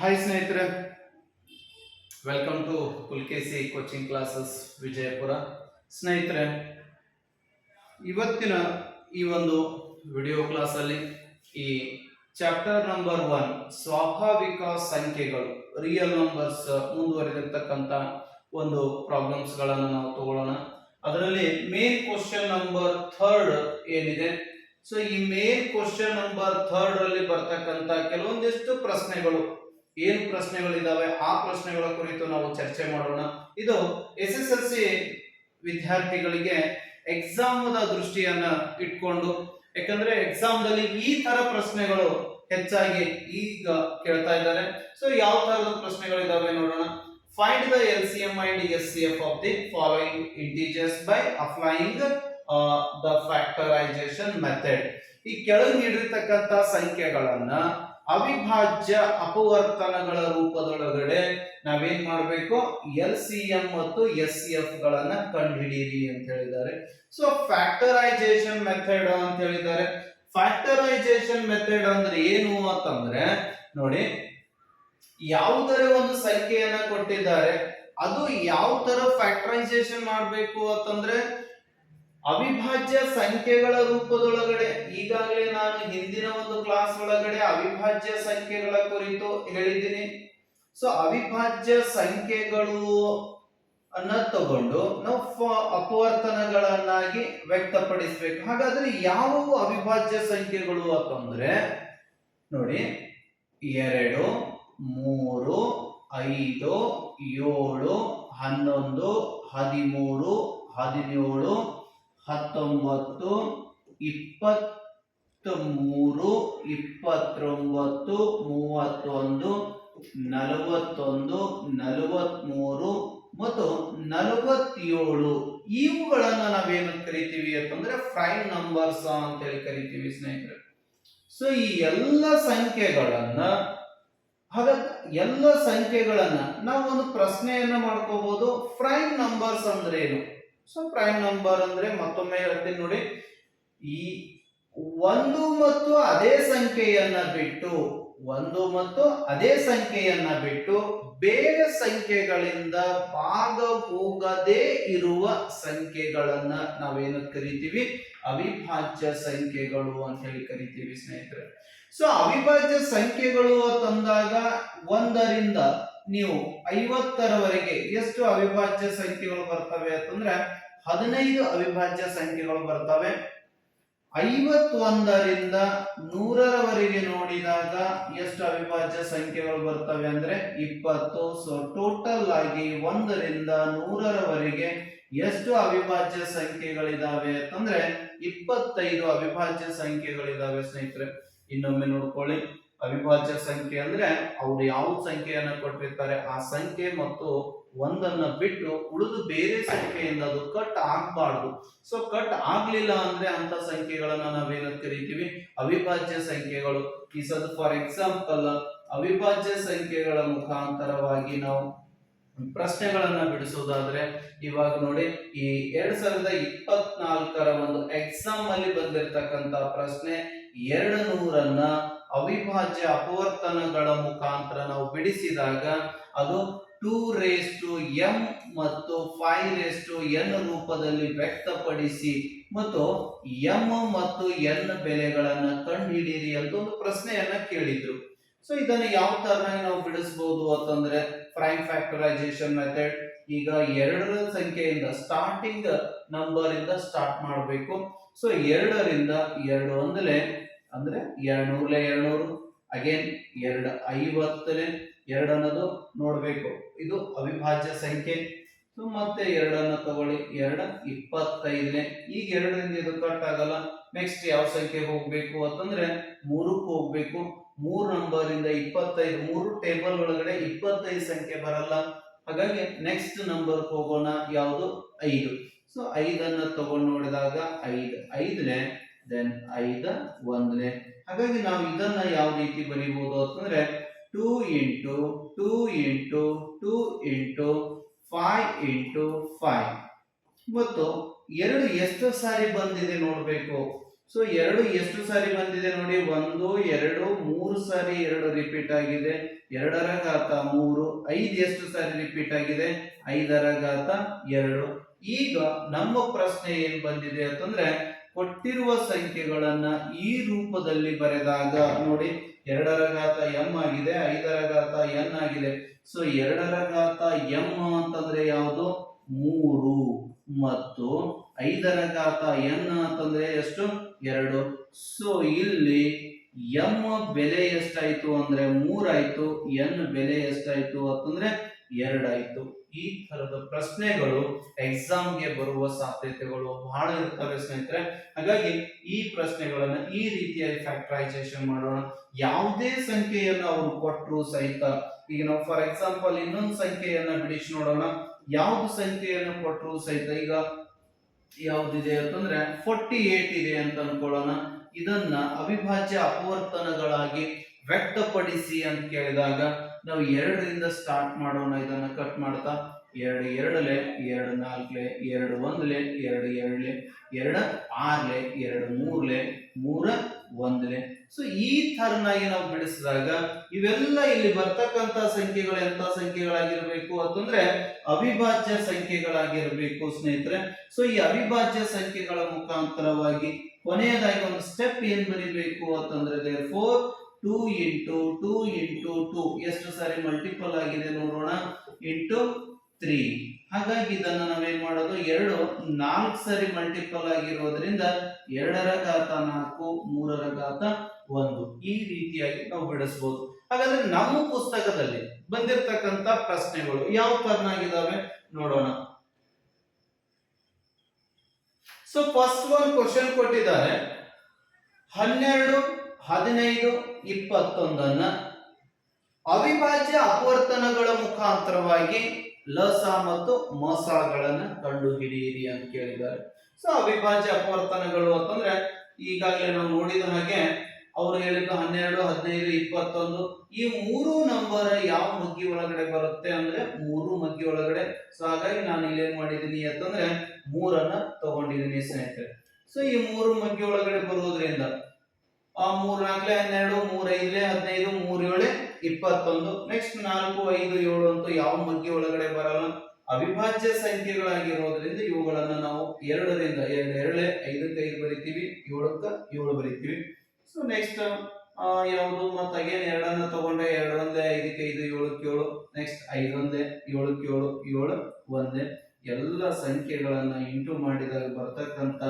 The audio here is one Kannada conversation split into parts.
ಹಾಯ್ ಸ್ನೇಹಿತರೆ. Welcome to Pulakeshi coaching classes Vijayapura ಸ್ನೇಹಿತರೆ, ಇವತ್ತಿನ ಈ ಒಂದು ವಿಡಿಯೋ ಕ್ಲಾಸಲ್ಲಿ ಈ ಚಾಪ್ಟರ್ ನಂಬರ್ ಒನ್ ಸ್ವಾಭಾವಿಕ ಸಂಖ್ಯೆಗಳು ರಿಯಲ್ ನಂಬರ್ಸ್ ಮುಂದುವರೆದಿರ್ತಕ್ಕಂಥ ಒಂದು ಪ್ರಾಬ್ಲಮ್ಸ್ಗಳನ್ನು ನಾವು ತಗೊಳ್ಳೋಣ. ಅದರಲ್ಲಿ ಮೇನ್ ಕ್ವಶನ್ ನಂಬರ್ ಥರ್ಡ್ ಏನಿದೆ? ಸೊ ಈ ಮೇನ್ ಕ್ವಶನ್ ನಂಬರ್ ಥರ್ಡ್ ಅಲ್ಲಿ ಬರ್ತಕ್ಕಂತ ಕೆಲವೊಂದಿಷ್ಟು ಪ್ರಶ್ನೆಗಳು ಏನು ಪ್ರಶ್ನೆಗಳಿದ್ದಾವೆ ಆ ಪ್ರಶ್ನೆಗಳ ಕುರಿತು ನಾವು ಚರ್ಚೆ ಮಾಡೋಣ. ಇದು ಎಸ್ ಎಸ್ ಎಲ್ ಸಿ ವಿದ್ಯಾರ್ಥಿಗಳಿಗೆ ಎಕ್ಸಾಮ್ ದೃಷ್ಟಿಯನ್ನ ಇಟ್ಕೊಂಡು, ಯಾಕಂದ್ರೆ ಎಕ್ಸಾಮ್ ದಲ್ಲಿ ಈ ತರ ಪ್ರಶ್ನೆಗಳು ಹೆಚ್ಚಾಗಿ ಈಗ ಕೇಳ್ತಾ ಇದ್ದಾರೆ. ಸೊ ಯಾವ ತರದ ಪ್ರಶ್ನೆಗಳಿದ್ದಾವೆ ನೋಡೋಣ. Find the L C M and S C F of the following integers by applying the factorization method ಈ ಕೆಳಗೆ ನೀಡಿರ್ತಕ್ಕಂಥ ಸಂಖ್ಯೆಗಳನ್ನ ಅವಿಭಾಜ್ಯ ಅಪವರ್ತನಗಳ ರೂಪದೊಳಗಡೆ ನಾವೇನ್ ಮಾಡಬೇಕು? ಎಲ್ ಸಿ ಎಂ ಮತ್ತು ಎಸ್ ಸಿ ಎಫ್ ಗಳನ್ನ ಕಂಡುಹಿಡಿಯಿರಿ ಅಂತ ಹೇಳಿದ್ದಾರೆ. ಸೊ ಫ್ಯಾಕ್ಟರೈಸೇಷನ್ ಮೆಥಡ್ ಅಂತ ಹೇಳಿದ್ದಾರೆ. ಫ್ಯಾಕ್ಟರೈಸೇಷನ್ ಮೆಥಡ್ ಅಂದ್ರೆ ಏನು ಅಂತಂದ್ರೆ, ನೋಡಿ, ಯಾವುದರ ಒಂದು ಸಂಖ್ಯೆಯನ್ನ ಕೊಟ್ಟಿದ್ದಾರೆ, ಅದು ಯಾವ ತರ ಫ್ಯಾಕ್ಟರೈಸೇಷನ್ ಮಾಡಬೇಕು ಅಂತಂದ್ರೆ ಅವಿಭಾಜ್ಯ ಸಂಖ್ಯೆಗಳ ರೂಪದೊಳಗಡೆ, ಈಗಾಗಲೇ ನಾನು ಹಿಂದಿನ ಒಂದು ಕ್ಲಾಸ್ ಒಳಗಡೆ ಅವಿಭಾಜ್ಯ ಸಂಖ್ಯೆಗಳ ಕುರಿತು ಹೇಳಿದ್ದೀನಿ. ಸೊ ಅವಿಭಾಜ್ಯ ಸಂಖ್ಯೆಗಳು ಅನ್ನ ತಗೊಂಡು ನಾವು ಅಪವರ್ತನಗಳನ್ನಾಗಿ ವ್ಯಕ್ತಪಡಿಸ್ಬೇಕು. ಹಾಗಾದ್ರೆ ಯಾವುವು ಅವಿಭಾಜ್ಯ ಸಂಖ್ಯೆಗಳು ಅಂತಂದ್ರೆ, ನೋಡಿ, ಎರಡು, ಮೂರು, ಐದು, ಏಳು, ಹನ್ನೊಂದು, ಹದಿಮೂರು, ಹದಿನೇಳು ಹತ್ತೊಂಬತ್ತು ಇಪ್ಪತ್ತ ಮೂರು ಇಪ್ಪತ್ತೊಂಬತ್ತು, ಮೂವತ್ತೊಂದು, ನಲವತ್ತೊಂದು, ನಲವತ್ಮೂರು ಮತ್ತು ನಲವತ್ತೇಳು. ಇವುಗಳನ್ನು ನಾವೇನು ಕರಿತೀವಿ ಅಂತಂದ್ರೆ ಪ್ರೈಮ್ ನಂಬರ್ಸ್ ಅಂತ ಹೇಳಿ ಕರಿತೀವಿ ಸ್ನೇಹಿತರೆ. ಸೊ ಈ ಎಲ್ಲ ಸಂಖ್ಯೆಗಳನ್ನ ಹಾಗೆ ಎಲ್ಲ ಸಂಖ್ಯೆಗಳನ್ನ ನಾವು ಒಂದು ಪ್ರಶ್ನೆಯನ್ನ ಮಾಡ್ಕೋಬಹುದು ಪ್ರೈಮ್ ನಂಬರ್ಸ್ ಅಂದ್ರೆ ಏನು ಸೊ ಪ್ರೈಮ್ ನಂಬರ್ ಅಂದ್ರೆ ಮತ್ತೊಮ್ಮೆ ಹೇಳ್ತೀನಿ ನೋಡಿ. ಈ ಒಂದು ಮತ್ತು ಅದೇ ಸಂಖ್ಯೆಯನ್ನ ಬಿಟ್ಟು, ಒಂದು ಮತ್ತು ಅದೇ ಸಂಖ್ಯೆಯನ್ನ ಬಿಟ್ಟು ಬೇರೆ ಸಂಖ್ಯೆಗಳಿಂದ ಭಾಗ ಹೋಗದೇ ಇರುವ ಸಂಖ್ಯೆಗಳನ್ನ ನಾವೇನು ಕರಿತೀವಿ? ಅವಿಭಾಜ್ಯ ಸಂಖ್ಯೆಗಳು ಅಂತ ಹೇಳಿ ಕರಿತೀವಿ ಸ್ನೇಹಿತರೆ. ಸೊ ಅವಿಭಾಜ್ಯ ಸಂಖ್ಯೆಗಳು ಅಂತಂದಾಗ ಒಂದರಿಂದ ನೀವು ಐವತ್ತರವರೆಗೆ ಎಷ್ಟು ಅವಿಭಾಜ್ಯ ಸಂಖ್ಯೆಗಳು ಬರ್ತವೆ ಅಂತಂದ್ರೆ ಹದಿನೈದು ಅವಿಭಾಜ್ಯ ಸಂಖ್ಯೆಗಳು ಬರ್ತವೆ. ಐವತ್ತೊಂದರಿಂದ ನೂರರವರೆಗೆ ನೋಡಿದಾಗ ಎಷ್ಟು ಅವಿಭಾಜ್ಯ ಸಂಖ್ಯೆಗಳು ಬರ್ತವೆ ಅಂದ್ರೆ ಇಪ್ಪತ್ತು. ಸೊ ಟೋಟಲ್ ಆಗಿ ಒಂದರಿಂದ ನೂರರವರೆಗೆ ಎಷ್ಟು ಅವಿಭಾಜ್ಯ ಸಂಖ್ಯೆಗಳಿದಾವೆ ಅಂತಂದ್ರೆ ಇಪ್ಪತ್ತೈದು ಅವಿಭಾಜ್ಯ ಸಂಖ್ಯೆಗಳಿದಾವೆ ಸ್ನೇಹಿತರೆ. ಇನ್ನೊಮ್ಮೆ ನೋಡ್ಕೊಳ್ಳಿ. ಅವಿಭಾಜ್ಯ ಸಂಖ್ಯೆ ಅಂದ್ರೆ ಅವ್ರು ಯಾವ ಸಂಖ್ಯೆಯನ್ನು ಕೊಟ್ಟಿರ್ತಾರೆ, ಆ ಸಂಖ್ಯೆ ಮತ್ತು ಒಂದನ್ನ ಬಿಟ್ಟು ಉಳಿದು ಬೇರೆ ಸಂಖ್ಯೆಯಿಂದ ಅದು ಕಟ್ ಆಗ್ಬಾರ್ದು. ಸೊ ಕಟ್ ಆಗ್ಲಿಲ್ಲ ಅಂದ್ರೆ ಅಂತ ಸಂಖ್ಯೆಗಳನ್ನ ನಾವೇನ ಕರಿತೀವಿ? ಅವಿಭಾಜ್ಯ ಸಂಖ್ಯೆಗಳು. ಈ ಸದ್ ಫಾರ್ ಎಕ್ಸಾಂಪಲ್ ಅವಿಭಾಜ್ಯ ಸಂಖ್ಯೆಗಳ ಮುಖಾಂತರವಾಗಿ ನಾವು ಪ್ರಶ್ನೆಗಳನ್ನ ಬಿಡಿಸೋದಾದ್ರೆ, ಇವಾಗ ನೋಡಿ, ಈ ಎರಡ್ ಸಾವಿರದ ಇಪ್ಪತ್ನಾಲ್ಕರ ಒಂದು ಎಕ್ಸಾಮ್ ಅಲ್ಲಿ ಬಂದಿರತಕ್ಕಂತ ಪ್ರಶ್ನೆ ಎರಡು ನೂರನ್ನ ಅವಿಭಾಜ್ಯ ಅಪವರ್ತನಗಳ ಮುಖಾಂತರ ನಾವು ಬಿಡಿಸಿದಾಗ ಅದು ಟೂ ರೇಸ್ ಟು ಎಂ ಮತ್ತು ಫೈವ್ ರೇಸ್ ಟು ಎನ್ ರೂಪದಲ್ಲಿ ವ್ಯಕ್ತಪಡಿಸಿ ಮತ್ತು ಎಂ ಮತ್ತು ಎನ್ ಬೆಲೆಗಳನ್ನ ಕಂಡುಹಿಡಿಯಿರಿ ಅಂತ ಒಂದು ಪ್ರಶ್ನೆಯನ್ನ ಕೇಳಿದ್ರು. ಸೊ ಇದನ್ನು ಯಾವ ತರ ನಾವು ಬಿಡಿಸಬಹುದು ಅಂತಂದ್ರೆ ಪ್ರೈಮ್ ಫ್ಯಾಕ್ಟರೈಸೇಷನ್ ಮೆಥಡ್. ಈಗ ಎರಡರ ಸಂಖ್ಯೆಯಿಂದ ಸ್ಟಾರ್ಟಿಂಗ್ ನಂಬರ್ ಇಂದ ಸ್ಟಾರ್ಟ್ ಮಾಡಬೇಕು. ಸೊ ಎರಡರಿಂದ ಎರಡು ಒಂದಲೆ ಅಂದ್ರೆ ಎರಡ್ನೂರ್ಲೆ ಎರಡ್ನೂರು. ಅಗೇನ್ ಎರಡು ಐವತ್ತನೇ, ಎರಡು ಅನ್ನೋದು ನೋಡ್ಬೇಕು. ಇದು ಅವಿಭಾಜ್ಯ ಸಂಖ್ಯೆ. ಮತ್ತೆ ಎರಡನ್ನ ತಗೊಳ್ಳಿ. ಎರಡು, ಇಪ್ಪತ್ತೈದನೇ. ಈಗ ಎರಡರಿಂದ ಇದು ಕಟ್ ಆಗಲ್ಲ. ನೆಕ್ಸ್ಟ್ ಯಾವ ಸಂಖ್ಯೆ ಹೋಗ್ಬೇಕು ಅಂತಂದ್ರೆ ಮೂರಕ್ಕೆ ಹೋಗ್ಬೇಕು. ಮೂರ್ ನಂಬರ್ ಇಂದ ಇಪ್ಪತ್ತೈದು, ಮೂರು ಟೇಬಲ್ ಒಳಗಡೆ ಇಪ್ಪತ್ತೈದು ಸಂಖ್ಯೆ ಬರಲ್ಲ. ಹಾಗಾಗಿ ನೆಕ್ಸ್ಟ್ ನಂಬರ್ ಹೋಗೋಣ. ಯಾವುದು? ಐದು. ಸೊ ಐದನ್ನ ತಗೊಂಡು ನೋಡಿದಾಗ ಐದು. ಐದನೇ ದೆನ್ ಐದ ಒಂದನೇ. ಹಾಗಾಗಿ ನಾವು ಇದನ್ನ ಯಾವ ರೀತಿ ಬರೀಬಹುದು ಅಂತಂದ್ರೆ two into two into two into five into five ಮತ್ತು ಎರಡು ಎಷ್ಟು ಸಾರಿ ಬಂದಿದೆ ನೋಡಬೇಕು. ಸೊ ಎರಡು ಎಷ್ಟು ಸಾರಿ ಬಂದಿದೆ ನೋಡಿ, ಒಂದು, ಎರಡು, ಮೂರು ಸಾರಿ ಎರಡು ರಿಪೀಟ್ ಆಗಿದೆ. ಎರಡರ ಘಾತ ಮೂರು, ಐದು ಎಷ್ಟು ಸಾರಿ ರಿಪೀಟ್ ಆಗಿದೆ? ಐದರ ಘಾತ ಎರಡು. ಈಗ ನಮ್ಮ ಪ್ರಶ್ನೆ ಏನ್ ಬಂದಿದೆ ಅಂತಂದ್ರೆ ಕೊಟ್ಟಿರುವ ಸಂಖ್ಯೆಗಳನ್ನ ಈ ರೂಪದಲ್ಲಿ ಬರೆದಾಗ ನೋಡಿ ಎರಡರ ಘಾತ ಎಂ ಆಗಿದೆ ಐದರ ಘಾತ ಎನ್ ಆಗಿದೆ. ಸೊ ಎರಡರ ಘಾತ ಎಂ ಅಂತಂದ್ರೆ ಯಾವುದು? ಮೂರು. ಮತ್ತು ಐದರ ಘಾತ ಎನ್ ಅಂತಂದ್ರೆ ಎಷ್ಟು? ಎರಡು. ಸೊ ಇಲ್ಲಿ ಎಂ ಬೆಲೆ ಎಷ್ಟಾಯ್ತು ಅಂದ್ರೆ ಮೂರಾಯ್ತು ಎನ್ ಬೆಲೆ ಎಷ್ಟಾಯ್ತು ಅಂತಂದ್ರೆ ಎರಡಾಯ್ತು. ಈ ತರದ ಪ್ರಶ್ನೆಗಳು ಎಕ್ಸಾಮ್ಗೆ ಬರುವ ಸಾಧ್ಯತೆಗಳು ಬಹಳ ಇರ್ತವೆ ಸ್ನೇಹಿತರೆ. ಹಾಗಾಗಿ ಈ ಪ್ರಶ್ನೆಗಳನ್ನ ಈ ರೀತಿಯಾಗಿ ಫ್ಯಾಕ್ಟರೈಸೇಷನ್ ಮಾಡೋಣ. ಯಾವುದೇ ಸಂಖ್ಯೆಯನ್ನ ಅವರು ಕೊಟ್ಟರು ಸಹಿತ, ಈಗ ನಾವು ಫಾರ್ ಎಕ್ಸಾಂಪಲ್ ಇನ್ನೊಂದು ಸಂಖ್ಯೆಯನ್ನ ಬಿಡಿಸಿ ನೋಡೋಣ. ಯಾವ್ದು ಸಂಖ್ಯೆಯನ್ನು ಕೊಟ್ಟರು ಸಹಿತ, ಈಗ ಯಾವ್ದಿದೆ ಅಂತಂದ್ರೆ ಫೋರ್ಟಿ ಏಟ್ ಇದೆ ಅಂತ ಅನ್ಕೊಳ್ಳೋಣ. ಇದನ್ನ ಅವಿಭಾಜ್ಯ ಅಪವರ್ತನಗಳಾಗಿ ವ್ಯಕ್ತಪಡಿಸಿ ಅಂತ ಕೇಳಿದಾಗ ನಾವು ಎರಡರಿಂದ ಸ್ಟಾರ್ಟ್ ಮಾಡೋಣ, ಇದನ್ನ ಕಟ್ ಮಾಡ್ತಾ, ಎರಡು ಎರಡಲೆ, ಎರಡು ನಾಲ್ಕಲೆ, ಎರಡು ಒಂದ್ಲೆ, ಎರಡು ಎರಡ್ಲೆ, ಎರಡು ಆರ್ಲೆ, ಎರಡು ಮೂರ್ಲೆ, ಮೂರ ಒಂದ್ಲೆ. ಸೊ ಈ ತರನಾಗಿ ನಾವು ಬಿಡಿಸಿದಾಗ ಇವೆಲ್ಲ ಇಲ್ಲಿ ಬರ್ತಕ್ಕಂತ ಸಂಖ್ಯೆಗಳು ಎಂತ ಸಂಖ್ಯೆಗಳಾಗಿರ್ಬೇಕು ಅಂತಂದ್ರೆ ಅವಿಭಾಜ್ಯ ಸಂಖ್ಯೆಗಳಾಗಿರ್ಬೇಕು ಸ್ನೇಹಿತರೆ. ಸೊ ಈ ಅವಿಭಾಜ್ಯ ಸಂಖ್ಯೆಗಳ ಮುಖಾಂತರವಾಗಿ ಕೊನೆಯದಾಗಿ ಒಂದು ಸ್ಟೆಪ್ ಏನ್ ಬರೀಬೇಕು ಅಂತಂದ್ರೆ therefore two into two into two ಎಷ್ಟು ಸಾರಿ ಮಲ್ಟಿಪಲ್ ಆಗಿದೆ ನೋಡೋಣ. ಇಂಟು ತ್ರೀ ಹಾಗಾಗಿ ಇದನ್ನು ನಾವೇನ್ ಮಾಡೋದು? ಎರಡು, ನಾಲ್ಕು ಸರಿ ಮಲ್ಟಿಪಲ್ ಆಗಿರೋದ್ರಿಂದ ಎರಡರ ಘಾತ ನಾಲ್ಕು, ಮೂರರ ಘಾತ ಒಂದು. ಈ ರೀತಿಯಾಗಿ ನಾವು ಬಿಡಿಸಬಹುದು ಹಾಗಾದ್ರೆ ನಮ್ಮ ಪುಸ್ತಕದಲ್ಲಿ ಬಂದಿರತಕ್ಕಂತ ಪ್ರಶ್ನೆಗಳು ಯಾವ ತರನಾಗಿದ್ದಾವೆ ನೋಡೋಣ. ಸೊ ಫಸ್ಟ್ ಒನ್ ಕ್ವಶನ್ ಕೊಟ್ಟಿದ್ದಾರೆ. ಹನ್ನೆರಡು ಹದಿನೈದು, ಇಪ್ಪತ್ತೊಂದನ್ನು ಅವಿಭಾಜ್ಯ ಅಪವರ್ತನಗಳ ಮುಖಾಂತರವಾಗಿ ಲಸ ಮತ್ತು ಮಸಗಳನ್ನು ಕಂಡು ಹಿಡಿಯಿರಿ ಅಂತ ಕೇಳಿದ್ದಾರೆ. ಸೊ ಅವಿಭಾಜ್ಯ ಅಪವರ್ತನಗಳು ಅಂತಂದ್ರೆ ಈಗಾಗಲೇ ನಾವು ನೋಡಿದ ಹಾಗೆ ಅವರು ಹೇಳಿದ್ದು ಹನ್ನೆರಡು, ಹದಿನೈದು, ಇಪ್ಪತ್ತೊಂದು, ಈ ಮೂರು ನಂಬರ್ ಯಾವ ಮಗ್ಗಿ ಒಳಗಡೆ ಬರುತ್ತೆ ಅಂದ್ರೆ ಮೂರು ಮಗ್ಗಿ ಒಳಗಡೆ. ಸೊ ಹಾಗಾಗಿ ನಾನು ಇಲ್ಲಿ ಏನ್ ಮಾಡಿದೀನಿ ಅಂತಂದ್ರೆ ಮೂರನ್ನ ತಗೊಂಡಿದ್ದೀನಿ ಸ್ನೇಹಿತರೆ. ಸೊ ಈ ಮೂರು ಮಗ್ಗಿ ಒಳಗಡೆ ಬರುವುದರಿಂದ ಮೂರ್ ನಾಲ್ಕಲೆ ಹನ್ನೆರಡು ಮೂರ್ ಐದ್ಲೆ ಹದಿನೈದು ಮೂರ್ ಏಳೆ ಇಪ್ಪತ್ತೊಂದು ನೆಕ್ಸ್ಟ್ ನಾಲ್ಕು, ಐದು, ಏಳು ಅಂತೂ ಯಾವ ಮಗ್ಗಿ ಒಳಗಡೆ ಬರಲ್ಲ. ಅವಿಭಾಜ್ಯ ಸಂಖ್ಯೆಗಳಾಗಿರೋದ್ರಿಂದ ಇವುಗಳನ್ನ ನಾವು ಎರಡರಿಂದ ಎರಡು ಎರಡೇ ಐದಕ್ಕೆ ಐದು ಬರಿತೀವಿ, ಏಳಕ್ಕ ಏಳು ಬರಿತೀವಿ. ಸೊ ನೆಕ್ಸ್ಟ್ ಯಾವುದು? ಮತ್ತೆ ಅಗೇನ್ ಎರಡನ್ನ ತಗೊಂಡೆ ಎರಡು ಒಂದೇ ಐದಕ್ಕೆ ಐದು, ಏಳಕ್ಕೆ ಏಳು ನೆಕ್ಸ್ಟ್ ಐದೊಂದೇ, ಏಳಕ್ಕೆ ಏಳು ಏಳು, ಒಂದೇ. ಎಲ್ಲ ಸಂಖ್ಯೆಗಳನ್ನ ಇಂಟು ಮಾಡಿದಾಗ ಬರ್ತಕ್ಕಂತ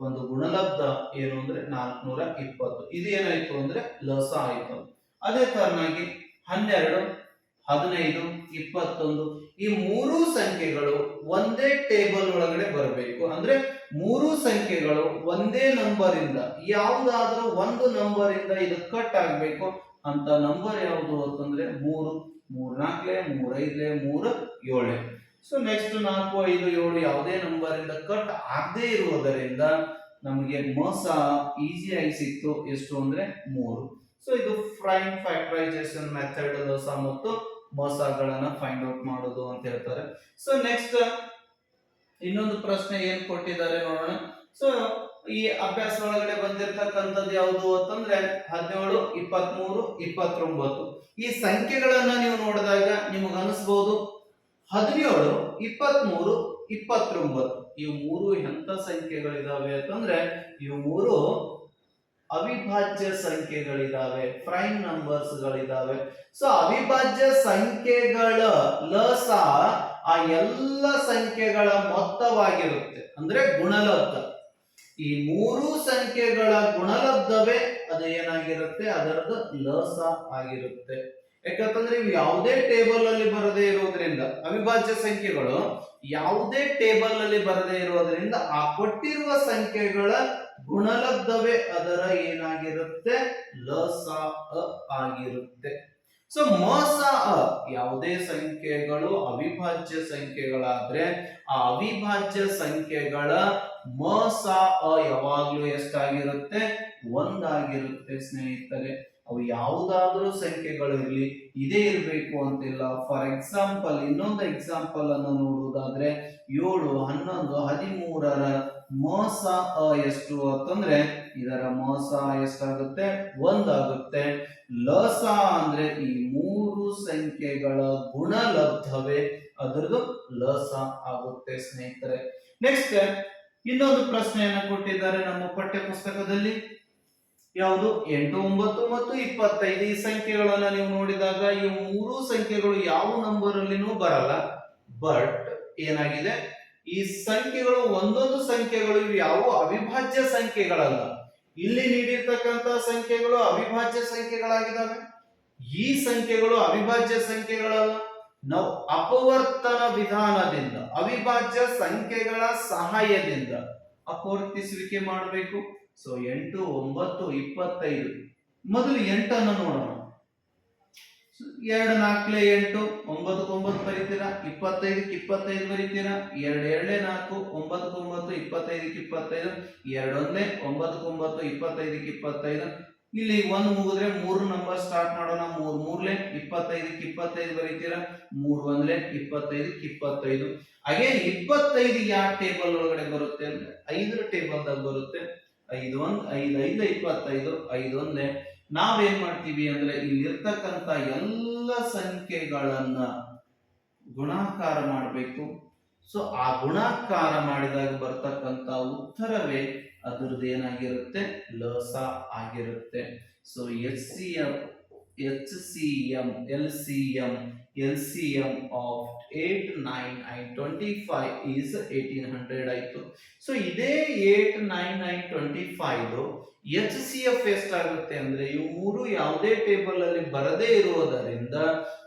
ಒಂದು ಗುಣಲಬ್ಧ ಏನು ಅಂದ್ರೆ ನಾಲ್ಕುನೂರ ಇಪ್ಪತ್ತು. ಇದು ಏನಾಯ್ತು ಅಂದ್ರೆ ಲಸ ಆಯ್ತು. ಅದೇ ತರನಾಗಿ ಹನ್ನೆರಡು, ಹದಿನೈದು, ಇಪ್ಪತ್ತೊಂದು ಈ ಮೂರು ಸಂಖ್ಯೆಗಳು ಒಂದೇ ಟೇಬಲ್ ಒಳಗಡೆ ಬರಬೇಕು. ಅಂದ್ರೆ ಮೂರು ಸಂಖ್ಯೆಗಳು ಒಂದೇ ನಂಬರ್ ಇಂದ ಯಾವ್ದಾದ್ರೂ ಒಂದು ನಂಬರ್ ಇಂದ ಇದು ಕಟ್ ಆಗ್ಬೇಕು. ಅಂತ ನಂಬರ್ ಯಾವುದು ಅಂತಂದ್ರೆ ಮೂರು, ಮೂರ್ನಾಲ್ಕಲೆ, ಮೂರೈದ್ಲೆ, ಮೂರ್ ಏಳೆ. ಸೊ ನೆಕ್ಸ್ಟ್ ನಾಲ್ಕು, ಐದು, ಏಳು ಯಾವುದೇ ನಂಬರ್ ಇಂದ ಕಟ್ ಆಗದೇ ಇರುವುದರಿಂದ ನಮಗೆ ಮೋಸ ಈಸಿಯಾಗಿ ಸಿಕ್ತು. ಎಷ್ಟು ಅಂದ್ರೆ ಮೂರು. ಸೊ ಇದು ಫ್ರೈನ್ ಫ್ಯಾಕ್ಟರೈಸೇಷನ್ ಮೆಥಡ್ ದೋಸ ಮತ್ತು ಮೋಸಗಳನ್ನ ಫೈಂಡ್ ಔಟ್ ಮಾಡೋದು ಅಂತ ಹೇಳ್ತಾರೆ. ಸೊ ನೆಕ್ಸ್ಟ್ ಇನ್ನೊಂದು ಪ್ರಶ್ನೆ ಏನ್ ಕೊಟ್ಟಿದ್ದಾರೆ ನೋಡೋಣ. ಸೊ ಈ ಅಭ್ಯಾಸ ಒಳಗಡೆ ಬಂದಿರತಕ್ಕಂಥದ್ದು ಯಾವುದು ಅಂತಂದ್ರೆ ಹದಿನೇಳು, ಇಪ್ಪತ್ಮೂರು, ಇಪ್ಪತ್ತೊಂಬತ್ತು. ಈ ಸಂಖ್ಯೆಗಳನ್ನ ನೀವು ನೋಡಿದಾಗ ನಿಮಗೆ ಹದಿನೇಳು, ಇಪ್ಪತ್ಮೂರು, ಇಪ್ಪತ್ತೊಂಬತ್ತು. ಇವು ಮೂರು ಎಂಥ ಸಂಖ್ಯೆಗಳಿದಾವೆ ಅಂತಂದ್ರೆ ಇವು ಮೂರು ಅವಿಭಾಜ್ಯ ಸಂಖ್ಯೆಗಳಿದಾವೆ ಪ್ರೈಮ್ ನಂಬರ್ಸ್ ಗಳಿದಾವೆ. ಸೊ ಅವಿಭಾಜ್ಯ ಸಂಖ್ಯೆಗಳ ಲಸ ಆ ಎಲ್ಲ ಸಂಖ್ಯೆಗಳ ಮೊತ್ತವಾಗಿರುತ್ತೆ. ಅಂದ್ರೆ ಗುಣಲಬ್ಧ. ಈ ಮೂರು ಸಂಖ್ಯೆಗಳ ಗುಣಲಬ್ಧವೇ ಅದು ಏನಾಗಿರುತ್ತೆ ಅದರದ್ದು ಲಸ ಆಗಿರುತ್ತೆ. ಯಾಕಂತಂದ್ರೆ ಇವು ಯಾವುದೇ ಟೇಬಲ್ ಅಲ್ಲಿ ಬರದೇ ಇರೋದ್ರಿಂದ ಅವಿಭಾಜ್ಯ ಸಂಖ್ಯೆಗಳು ಯಾವುದೇ ಟೇಬಲ್ ಅಲ್ಲಿ ಬರದೇ ಇರೋದ್ರಿಂದ ಆ ಕೊಟ್ಟಿರುವ ಸಂಖ್ಯೆಗಳ ಗುಣಲಬ್ಧವೇ ಅದರ ಏನಾಗಿರುತ್ತೆ? ಲಸ ಅ ಆಗಿರುತ್ತೆ. ಸೊ ಮಸ ಅ ಯಾವುದೇ ಸಂಖ್ಯೆಗಳು ಅವಿಭಾಜ್ಯ ಸಂಖ್ಯೆಗಳಾದ್ರೆ ಆ ಅವಿಭಾಜ್ಯ ಸಂಖ್ಯೆಗಳ ಮಸ ಅ ಯಾವಾಗ್ಲೂ ಎಷ್ಟಾಗಿರುತ್ತೆ? ಒಂದಾಗಿರುತ್ತೆ ಸ್ನೇಹಿತರೆ. ಅವು ಯಾವುದಾದ್ರೂ ಸಂಖ್ಯೆಗಳಿರಲಿ ಇದೇ ಇರಬೇಕು ಅಂತಿಲ್ಲ. ಫಾರ್ ಎಕ್ಸಾಂಪಲ್ ಇನ್ನೊಂದು ಎಕ್ಸಾಂಪಲ್ ಅನ್ನು ನೋಡುವುದಾದ್ರೆ, ಏಳು, ಹನ್ನೊಂದು, ಹದಿಮೂರರ ಮೋಸ ಅ ಎಷ್ಟು ಅಂತಂದ್ರೆ, ಇದರ ಮೋಸ ಎಷ್ಟಾಗುತ್ತೆ? ಒಂದಾಗುತ್ತೆ. ಲಸ ಅಂದ್ರೆ ಈ ಮೂರು ಸಂಖ್ಯೆಗಳ ಗುಣಲಬ್ಧವೇ ಅದರದು ಲಸ ಆಗುತ್ತೆ ಸ್ನೇಹಿತರೆ. ನೆಕ್ಸ್ಟ್ ಇನ್ನೊಂದು ಪ್ರಶ್ನೆಯನ್ನು ಕೊಟ್ಟಿದ್ದಾರೆ ನಮ್ಮ ಪಠ್ಯ ಪುಸ್ತಕದಲ್ಲಿ ಯಾವುದು? ಎಂಟು, ಒಂಬತ್ತು ಮತ್ತು ಇಪ್ಪತ್ತೈದು. ಈ ಸಂಖ್ಯೆಗಳನ್ನು ನೀವು ನೋಡಿದಾಗ ಈ ಮೂರು ಸಂಖ್ಯೆಗಳು ಯಾವ ನಂಬರ್ ಅಲ್ಲಿನೂ ಬರಲ್ಲ. ಬಟ್ ಏನಾಗಿದೆ? ಈ ಸಂಖ್ಯೆಗಳು ಒಂದೊಂದು ಸಂಖ್ಯೆಗಳು ಯಾವ ಅವಿಭಾಜ್ಯ ಸಂಖ್ಯೆಗಳಲ್ಲ. ಇಲ್ಲಿ ನೀಡಿರ್ತಕ್ಕಂತ ಸಂಖ್ಯೆಗಳು ಅವಿಭಾಜ್ಯ ಸಂಖ್ಯೆಗಳಾಗಿದ್ದಾವೆ. ಈ ಸಂಖ್ಯೆಗಳು ಅವಿಭಾಜ್ಯ ಸಂಖ್ಯೆಗಳಲ್ಲ. ನಾವು ಅಪವರ್ತನ ವಿಧಾನದಿಂದ, ಅವಿಭಾಜ್ಯ ಸಂಖ್ಯೆಗಳ ಸಹಾಯದಿಂದ ಅಪವರ್ತಿಸುವಿಕೆ ಮಾಡಬೇಕು. ಸೊ ಎಂಟು, ಒಂಬತ್ತು, ಇಪ್ಪತ್ತೈದು. ಮೊದಲು ಎಂಟನ್ನು ನೋಡೋಣ. ಎರಡು ನಾಲ್ಕಲೆ ಎಂಟು ಒಂಬತ್ತು ಒಂಬತ್ತು ಬರೀತೀರಾ? ಇಪ್ಪತ್ತೈದಕ್ಕೆ ಇಪ್ಪತ್ತೈದು ಬರೀತೀರಾ? ಎರಡು ಎರಡೇ ನಾಲ್ಕು ಒಂಬತ್ತು ಒಂಬತ್ತು, ಇಪ್ಪತ್ತೈದಕ್ಕೆ ಇಪ್ಪತ್ತೈದು. ಎರಡೊಂದೇ ಒಂಬತ್ತು ಒಂಬತ್ತು, ಇಪ್ಪತ್ತೈದಕ್ಕೆ ಇಪ್ಪತ್ತೈದು. ಇಲ್ಲಿ ಒಂದು ಮುಗಿದ್ರೆ ಮೂರು ನಂಬರ್ ಸ್ಟಾರ್ಟ್ ಮಾಡೋಣ. ಮೂರು ಮೂರ್ಲೆ, ಇಪ್ಪತ್ತೈದಕ್ಕೆ ಇಪ್ಪತ್ತೈದು ಬರೀತೀರಾ? ಮೂರು ಒಂದ್ಲೆ, ಇಪ್ಪತ್ತೈದಕ್ಕೆ ಇಪ್ಪತ್ತೈದು. ಅಗೇನ್ ಇಪ್ಪತ್ತೈದು ಯಾವ ಟೇಬಲ್ ಒಳಗಡೆ ಬರುತ್ತೆ ಅಂದ್ರೆ ಐದರ ಟೇಬಲ್ದಾಗ ಬರುತ್ತೆ. ಐದು ಒಂದು ಐದು ಐದು, ಇಪ್ಪತ್ತೈದು ಐದು ಒಂದೇ ನಾವೇನ್ ಮಾಡ್ತೀವಿ ಅಂದ್ರೆ ಇಲ್ಲಿರ್ತಕ್ಕಂಥ ಎಲ್ಲ ಸಂಖ್ಯೆಗಳನ್ನ ಗುಣಾಕಾರ ಮಾಡಬೇಕು. ಸೊ ಆ ಗುಣಾಕಾರ ಮಾಡಿದಾಗ ಬರ್ತಕ್ಕಂಥ ಉತ್ತರವೇ ಅದರದ್ದು ಏನಾಗಿರುತ್ತೆ ಲಸ ಆಗಿರುತ್ತೆ. So S C M of eight nine nine twenty five is eighteen hundred ಆಯ್ತು. ಸೊ ಇದೇ eight nine nine twenty five H C F ಎಷ್ಟಾಗುತ್ತೆ ಅಂದ್ರೆ ಇವು ಮೂರು ಯಾವುದೇ ಟೇಬಲ್ ಅಲ್ಲಿ ಬರದೇ ಇರುವುದರಿಂದ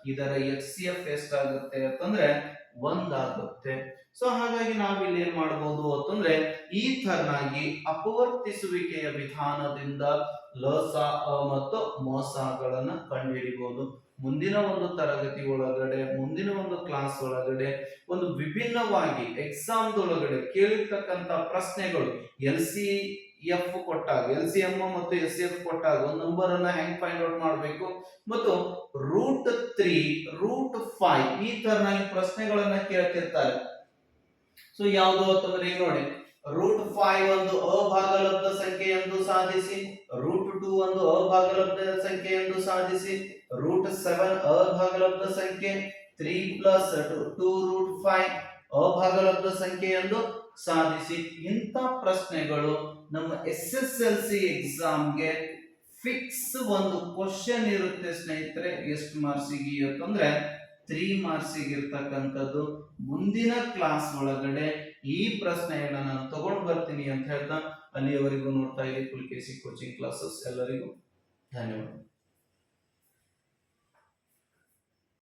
ಇದರ ಎಚ್ ಸಿ ಎಫ್ ಎಷ್ಟಾಗುತ್ತೆ ಅಂತಂದ್ರೆ ಒಂದಾಗುತ್ತೆ ಸೊ ಹಾಗಾಗಿ ನಾವು ಇಲ್ಲಿ ಏನ್ ಮಾಡಬಹುದು ಅಂತಂದ್ರೆ ಈ ತರನಾಗಿ ಅಪವರ್ತಿಸುವಿಕೆಯ ವಿಧಾನದಿಂದ ಲಸ ಮತ್ತು ಮೋಸಗಳನ್ನ ಕಂಡುಹಿಡಿಬಹುದು ಮುಂದಿನ ಒಂದು ತರಗತಿ ಒಳಗಡೆ, ಮುಂದಿನ ಒಂದು ಕ್ಲಾಸ್ ಒಳಗಡೆ ಒಂದು ವಿಭಿನ್ನವಾಗಿ ಎಕ್ಸಾಮ್ ಒಳಗಡೆ ಕೇಳಿರ್ತಕ್ಕಂತ ಪ್ರಶ್ನೆಗಳು ಎಲ್ ಸಿ ಎಫ್ ಕೊಟ್ಟಾಗ ಎಲ್ ಸಿ ಎಂ ಮತ್ತು ಎಸ್ ಎಫ್ ಕೊಟ್ಟಾಗ ಒಂದು ನಂಬರ್ ಅನ್ನ ಹೆಂಗ್ ಫೈಂಡ್ ಔಟ್ ಮಾಡಬೇಕು? ಮತ್ತು ರೂಟ್ ತ್ರೀ ರೂಟ್ ಫೈವ್ ಈ ತರನಾಗಿ ಪ್ರಶ್ನೆಗಳನ್ನ ಕೇಳ್ತಿರ್ತಾರೆ. ಸೊ ಯಾವುದು ಅಂತಂದ್ರೆ ಈಗ ನೋಡಿ ರೂಟ್ ಫೈವ್ ಒಂದು ಅಭಾಗಲಬ್ಧ ಸಂಖ್ಯೆ ಎಂದು ಸಾಧಿಸಿ ರೂಟ್ ಟೂ ಒಂದು ಅಭಾಗಲಬ್ಧ ಸಂಖ್ಯೆ ಎಂದು ಸಾಧಿಸಿ ರೂಟ್ ಸೆವೆನ್ ಅಭಾಗಲಬ್ಧ ಸಂಖ್ಯೆ three plus two root five ಅಭಾಗಲಬ್ಧ ಸಂಖ್ಯೆ ಎಂದು ಸಾಧಿಸಿ ಇಂಥ ಪ್ರಶ್ನೆಗಳು ನಮ್ಮ ಎಸ್ ಎಸ್ ಎಲ್ ಸಿ ಎಕ್ಸಾಮ್ಗೆ ಫಿಕ್ಸ್ ಒಂದು ಕ್ವಶನ್ ಇರುತ್ತೆ ಸ್ನೇಹಿತರೆ, ಎಷ್ಟು ಮಾರ್ಕ್ಸಿಗೆ ಅಂತಂದ್ರೆ ತ್ರೀ ಮಾರ್ಕ್ಸಿಗೆ ಇರ್ತಕ್ಕಂಥದ್ದು. ಮುಂದಿನ ಕ್ಲಾಸ್ ಒಳಗಡೆ ಈ ಪ್ರಶ್ನೆಯನ್ನ ನಾನು ತಗೊಂಡು ಬರ್ತೀನಿ ಅಂತ ಹೇಳ್ತಾ ಅಲ್ಲಿಯವರೆಗೂ ನೋಡ್ತಾ ಇರಿ ಪುಲ್ಕೇಸಿ ಕೋಚಿಂಗ್ ಕ್ಲಾಸಸ್ ಎಲ್ಲರಿಗೂ. ಧನ್ಯವಾದ.